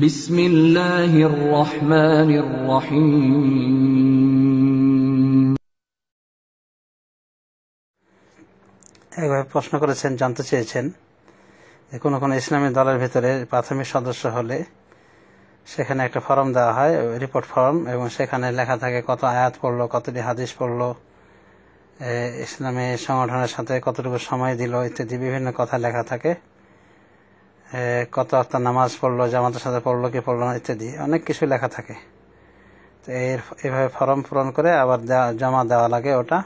বিসমিল্লাহির রহমানির প্রশ্ন করেছেন, জানতে চেয়েছেন যে কোনো কোনো ইসলামী দলের ভেতরে প্রাথমিক সদস্য হলে সেখানে একটা ফর্ম দেওয়া হয় রিপোর্ট ফর্ম এবং সেখানে লেখা থাকে কত আয়াত পড়ল, কতটি হাদিস পড়ল ইসলামী সংগঠনের সাথে কতটুকু সময় দিল, ইত্যাদি বিভিন্ন কথা লেখা থাকে। কত একটা নামাজ পড়ল, জামাতের সাথে পড়ল, কি পড়ল না, ইত্যাদি। অনেক কিছু লেখা থাকে। তো এর, এভাবে ফর্ম পূরণ করে আবার জমা দেওয়া লাগে ওটা,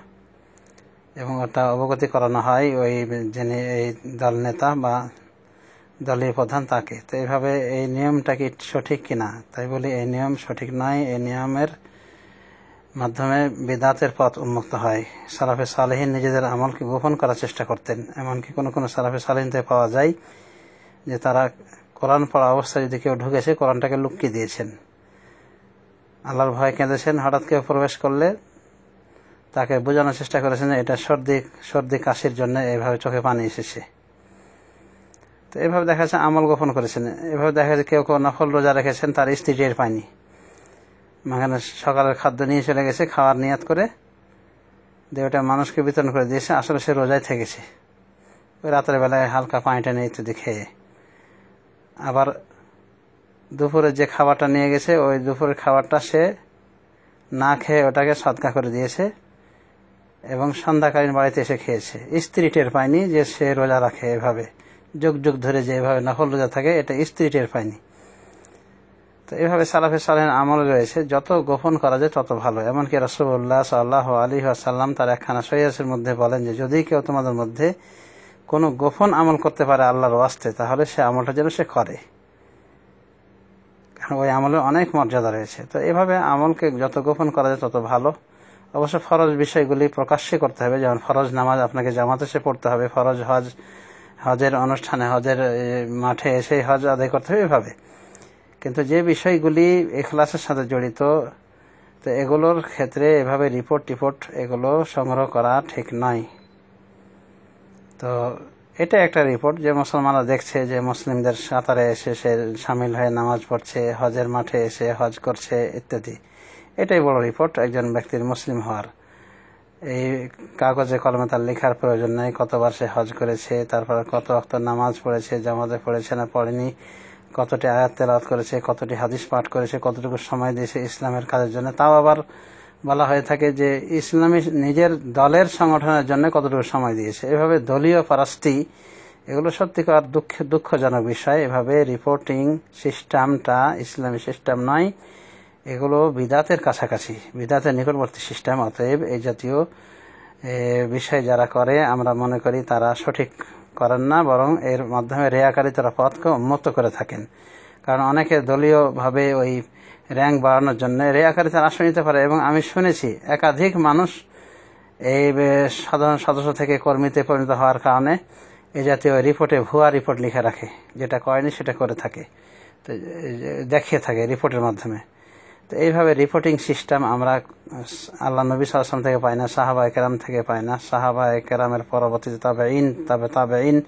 এবং ওটা অবগতি করানো হয় ওই যিনি এই দল নেতা বা দলীয় প্রধান তাকে। তো এইভাবে এই নিয়মটা কি সঠিক কিনা? তাই বলি এই নিয়ম সঠিক নয়, এই নিয়মের মাধ্যমে বেদাতের পথ উন্মুক্ত হয়। সালাফে সালেহীন নিজেদের আমলকে গোপন করার চেষ্টা করতেন। এমনকি কোনো কোনো সালাফে সালেহিনতে পাওয়া যায় যে তারা কোরআন পড়া অবস্থায় যদি কেউ ঢুকেছে কোরআনটাকে লুকিয়ে দিয়েছেন। আল্লাহর ভয় কেঁদেছেন, হঠাৎ কেউ প্রবেশ করলে তাকে বোঝানোর চেষ্টা করেছেন এটা সর্দি সর্দি কাশির জন্য এভাবে চোখে পানি এসেছে। তো এভাবে দেখা যাচ্ছে আমল গোপন করেছেন। এভাবে দেখা যাচ্ছে কেউ কেউ নফল রোজা রেখেছেন, তার স্ত্রী টের পায়নি। মানে সকালের খাদ্য নিয়ে চলে গেছে, খাওয়ার নিয়াত করে দিয়ে ওটা মানুষকে বিতরণ করে দিয়েছে, আসলে সে রোজায় থেকেছে। ওই রাতের বেলায় হালকা পানিটা নিয়ে ইত্যাদি খেয়ে আবার দুপুরে যে খাবারটা নিয়ে গেছে, ওই দুপুরের খাবারটা সে না খেয়ে ওটাকে সৎকা করে দিয়েছে এবং সন্ধ্যাকালীন বাড়িতে এসে খেয়েছে। স্ত্রী টের পায়নি যে সে রোজা রাখে এভাবে। যুগ যুগ ধরে যে এভাবে নকল রোজা থাকে, এটা স্ত্রী টের পায়নি। তো এভাবে সালাফে সালেন আমল রয়েছে, যত গোপন করা যায় তত ভালো। এমনকি রসুল্লাহ সাল্লাহ আলী আসাল্লাম তার একখানা সৈয়াসের মধ্যে বলেন যে, যদি কেউ তোমাদের মধ্যে কোনো গোপন আমল করতে পারে আল্লাহর ওয়াস্তে, তাহলে সে আমলটা যেন সে করে। কারণ ওই আমলের অনেক মর্যাদা রয়েছে। তো এভাবে আমলকে যত গোপন করা যায় তত ভালো। অবশ্য ফরজ বিষয়গুলি প্রকাশ্যে করতে হবে, যেমন ফরজ নামাজ আপনাকে জামাতে সে পড়তে হবে, ফরজ হজ, হজের অনুষ্ঠানে, হজের মাঠে এসে হজ আদায় করতে হবে এভাবে। কিন্তু যে বিষয়গুলি এখলাসের সাথে জড়িত, তো এগুলোর ক্ষেত্রে এভাবে রিপোর্ট টিপোর্ট এগুলো সংগ্রহ করা ঠিক নয়। তো এটা একটা রিপোর্ট যে মুসলমানরা দেখছে যে মুসলিমদের সাঁতারে এসে সে সামিল হয়ে নামাজ পড়ছে, হজের মাঠে এসে হজ করছে ইত্যাদি। এটাই বড় রিপোর্ট একজন ব্যক্তির মুসলিম হওয়ার। এই কাগজে কলমে তার লেখার প্রয়োজন নেই, কতবার সে হজ করেছে, তারপর কত অক্ত নামাজ পড়েছে, জামাতে পড়েছে না পড়েনি, কতটি আয়াত তেলাওয়াত করেছে, কতটি হাদিস পাঠ করেছে, কতটুকু সময় দিয়েছে ইসলামের কাজের জন্য, তাও আবার বলা হয়ে থাকে যে ইসলামী নিজের দলের সংগঠনের জন্য কতটুকু সময় দিয়েছে। এভাবে দলীয় পরাস্তি, এগুলো সত্যিকার দুঃখ, দুঃখজনক বিষয়। এভাবে রিপোর্টিং সিস্টেমটা ইসলামী সিস্টেম নয়, এগুলো বিদাতের কাছাকাছি, বিদাতের নিকটবর্তী সিস্টেম অতএব এই জাতীয় বিষয় যারা করে, আমরা মনে করি তারা সঠিক করেন না, বরং এর মাধ্যমে রেয়াকারী তারা পথকে উন্মুক্ত করে থাকেন। কারণ অনেকে দলীয়ভাবে ওই র্যাঙ্ক বাড়ানোর জন্য রেয়াকারী তারা আসন নিতে পারে এবং আমি শুনেছি একাধিক মানুষ এই সাধারণ সদস্য থেকে কর্মীতে পরিণত হওয়ার কারণে এই জাতীয় রিপোর্টে ভুয়া রিপোর্ট লিখে রাখে। যেটা করেনি সেটা করে থাকে। তো দেখিয়ে থাকে রিপোর্টের মাধ্যমে। তো এইভাবে রিপোর্টিং সিস্টেম আমরা আল্লাহ নবী সাল্লাম থেকে পাই না সাহাবা একরাম থেকে পাই না। সাহাবা একরামের পরবর্তীতে তবে ইন তবে তবে ইন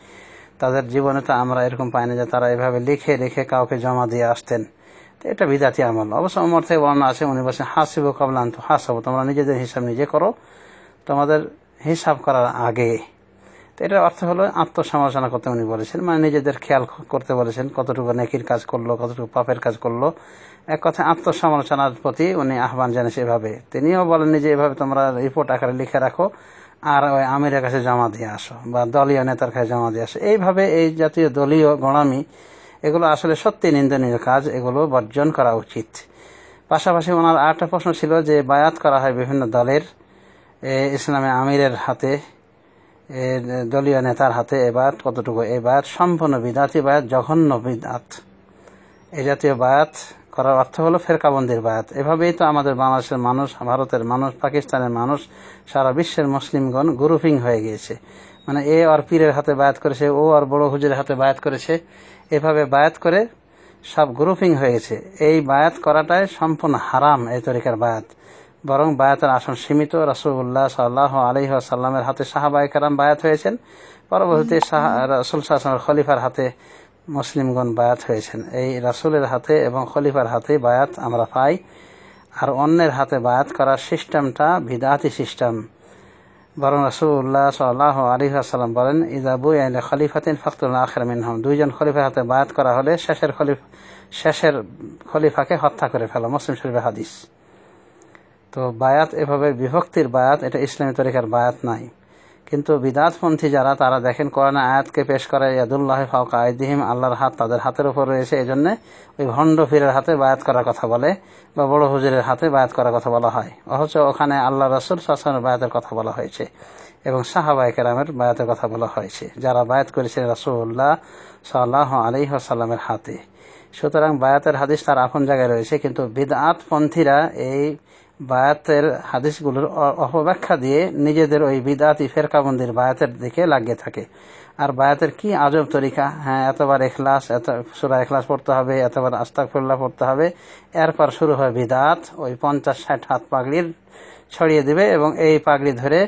তাদের জীবনে তো আমরা এরকম পাই না যে তারা এভাবে লিখে লিখে কাউকে জমা দিয়ে আসতেন। তো এটা বিদাতি আমল। অবশ্য অমর থেকে বর্ণনা আছে, উনি বলছেন, হাসিব কবলান তো হাসাবো, তোমরা নিজেদের হিসাব নিজে করো, তোমাদের হিসাব করার আগে। তো এটার অর্থ হলো আত্মসমালোচনা করতে উনি বলেছেন মানে নিজেদের খেয়াল করতে বলেছেন, কতটুকু নেকির কাজ করল, কতটুকু পাপের কাজ করল। এক কথায় আত্মসমালোচনার প্রতি উনি আহ্বান জানিয়েছে এভাবে তিনিও বলেননি যে, এভাবে তোমরা রিপোর্ট আকারে লিখে রাখো আর ওই আমিরের কাছে জমা দিয়ে আসো, বা দলীয় নেতার কাছে জমা দিয়ে আসো। এইভাবে এই জাতীয় দলীয় গোড়ামি, এগুলো আসলে সত্যি নিন্দনীয় কাজ, এগুলো বর্জন করা উচিত। পাশাপাশি ওনার আরেকটা প্রশ্ন ছিল যে, বায়াত করা হয় বিভিন্ন দলের ইসলামে আমিরের হাতে দলীয় নেতার হাতে এবার কতটুকু? এই বায়াত সম্পূর্ণ বিদাতি বায়াত, জঘন্য বিদাত। এই জাতীয় বায়াত করার অর্থ হলো ফেরকাবন্দির বায়াত। এভাবেই তো আমাদের বাংলাদেশের মানুষ, ভারতের মানুষ, পাকিস্তানের মানুষ, সারা বিশ্বের মুসলিমগণ গ্রুপিং হয়ে গিয়েছে। মানে এ আর পীরের হাতে বায়াত করেছে, ও আর বড় হুজুরের হাতে বায়াত করেছে। এভাবে বায়াত করে সব গ্রুপিং হয়ে গেছে। এই বায়াত করাটাই সম্পূর্ণ হারাম এই তরিকার বায়াত। বরং বায়াতের আসন সীমিত। রাসুল্লাহ সাল্লাহ আলহি সাল্লামের হাতে সাহাবাই কারাম বায়াত হয়েছেন। পরবর্তীতে রসুল সাল্লামের খলিফার হাতে মুসলিমগণ বায়াত হয়েছেন। এই রাসুলের হাতে এবং খলিফার হাতে বায়াত আমরা পাই। আর অন্যের হাতে বায়াত করার সিস্টেমটা বিদাতি সিস্টেম। বরং রাসূলুল্লাহ সাল্লাহ আলী আসাল্লাম বলেন ইজাবু আইলে খলিফাতিন ফখতুল আখের মিনহম। দুইজন খলিফার হাতে বায়াত করা হলে শেষের খলিফ শেষের খলিফাকে হত্যা করে ফেলা। মুসলিম শরীফের হাদিস। তো বায়াত এভাবে বিভক্তির বায়াত, এটা ইসলামী তরিকার বায়াত নাই। কিন্তু বিদাতপন্থী যারা, তারা দেখেন কোরআন আয়াতকে পেশ করে, ইয়াদুল্লাহ ফাউকা আইদিহিম, আল্লাহর হাত তাদের হাতের উপর রয়েছে এই জন্য ওই ভণ্ড ফিরের হাতে বায়াত করার কথা বলে বা বড় হুজুরের হাতে বায়াত করার কথা বলা হয়। অথচ ওখানে আল্লাহ রসুল শাসনের বায়াতের কথা বলা হয়েছে এবং সাহাবাই কেরামের বায়াতের কথা বলা হয়েছে, যারা বায়াত করেছে রাসুল্লাহ সাল্লাহ আলী হাতে। সুতরাং বায়াতের হাদিস তার আপন জায়গায় রয়েছে, কিন্তু বিদাত পন্থীরা এই বায়াতের হাদিসগুলোর অপব্যাখ্যা দিয়ে নিজেদের ওই বিদাতি ফেরকাবন্দির বায়াতের দিকে লাগিয়ে থাকে। আর বায়াতের কি আজব তরিকা? হ্যাঁ এতবার এখলাস, এত সুরা এখলাস পড়তে হবে, এতবার আস্তাকফুল্লাহ পড়তে হবে। এরপর শুরু হয় বিদাত, ওই পঞ্চাশ, ষাট হাত পাগড়ির ছড়িয়ে দিবে এবং এই পাগড়ি ধরে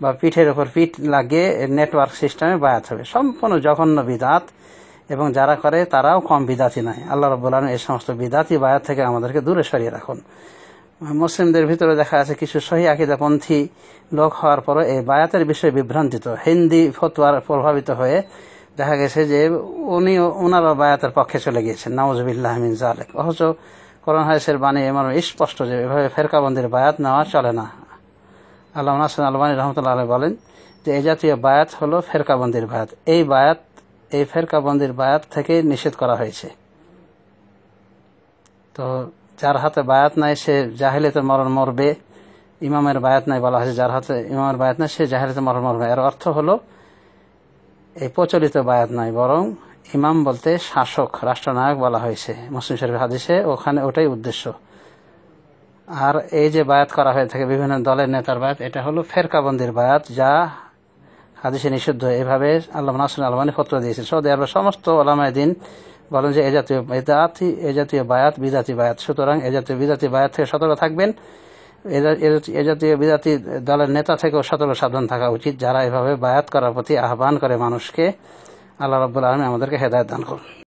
বা পিঠের উপর পিঠ লাগিয়ে নেটওয়ার্ক সিস্টেমে বায়াত হবে। সম্পূর্ণ জঘন্য বিদাত এবং যারা করে তারাও কম বিদাতি নয়। আল্লাহ রব্বুল এই সমস্ত বিদাতি বায়াত থেকে আমাদেরকে দূরে সরিয়ে রাখুন। মুসলিমদের ভিতরে দেখা আছে কিছু সহি আকিদাপন্থী লোক হওয়ার পরও এই বায়াতের বিষয়ে বিভ্রান্তিত। হিন্দি ফতোয়ার প্রভাবিত হয়ে দেখা গেছে যে উনি ওনারা বায়াতের পক্ষে চলে গিয়েছেন। নওয়াজবিল্লাহ মিন জালেক অথচ করোনা হাইসের বাণী এমন স্পষ্ট যে এভাবে ফেরকাবন্দির বায়াত নেওয়া চলে না। আল্লাহ হাসান আলবানী রহমতুল্লাহ আলাই বলেন যে এই জাতীয় বায়াত হলো ফেরকাবন্দির বায়াত। এই বায়াত, এই ফেরকাবন্দির বায়াত থেকে নিষেধ করা হয়েছে। তো যার হাতে বায়াত নাই, সে জাহিলিতে মরণ মরবে। ইমামের বায়াত নাই বলা হয়েছে, যার হাতে ইমামের বায়াত নাই, সে জাহিলিতে মরণ মরবে। এর অর্থ হলো, এই প্রচলিত বায়াত নাই, বরং ইমাম বলতে শাসক, রাষ্ট্রনায়ক বলা হয়েছে মুসলিম শরীফ হাদিসে। ওখানে ওটাই উদ্দেশ্য। আর এই যে বায়াত করা হয়ে থাকে বিভিন্ন দলের নেতার বায়াত, এটা হলো ফেরকাবন্দির বায়াত, যা হাদিসে নিষিদ্ধ। এভাবে আল্লাহ নাসুল আলমানি ফত্র দিয়েছে সৌদি আরবের সমস্ত ওলামায় দিন বলেন যে, এ জাতীয় বেদাতি, এ জাতীয় বায়াত, বিদাতি বায়াত। সুতরাং এ জাতীয় বিদাতি বায়াত থেকে সতর্ক থাকবেন। এ জাতীয় বিদাতি দলের নেতা থেকেও সতর্ক সাবধান থাকা উচিত। যারা এভাবে বায়াত করার প্রতি আহ্বান করে মানুষকে, আল্লাহ রব্বুল আলমী আমাদেরকে হেদায়ত দান করুন।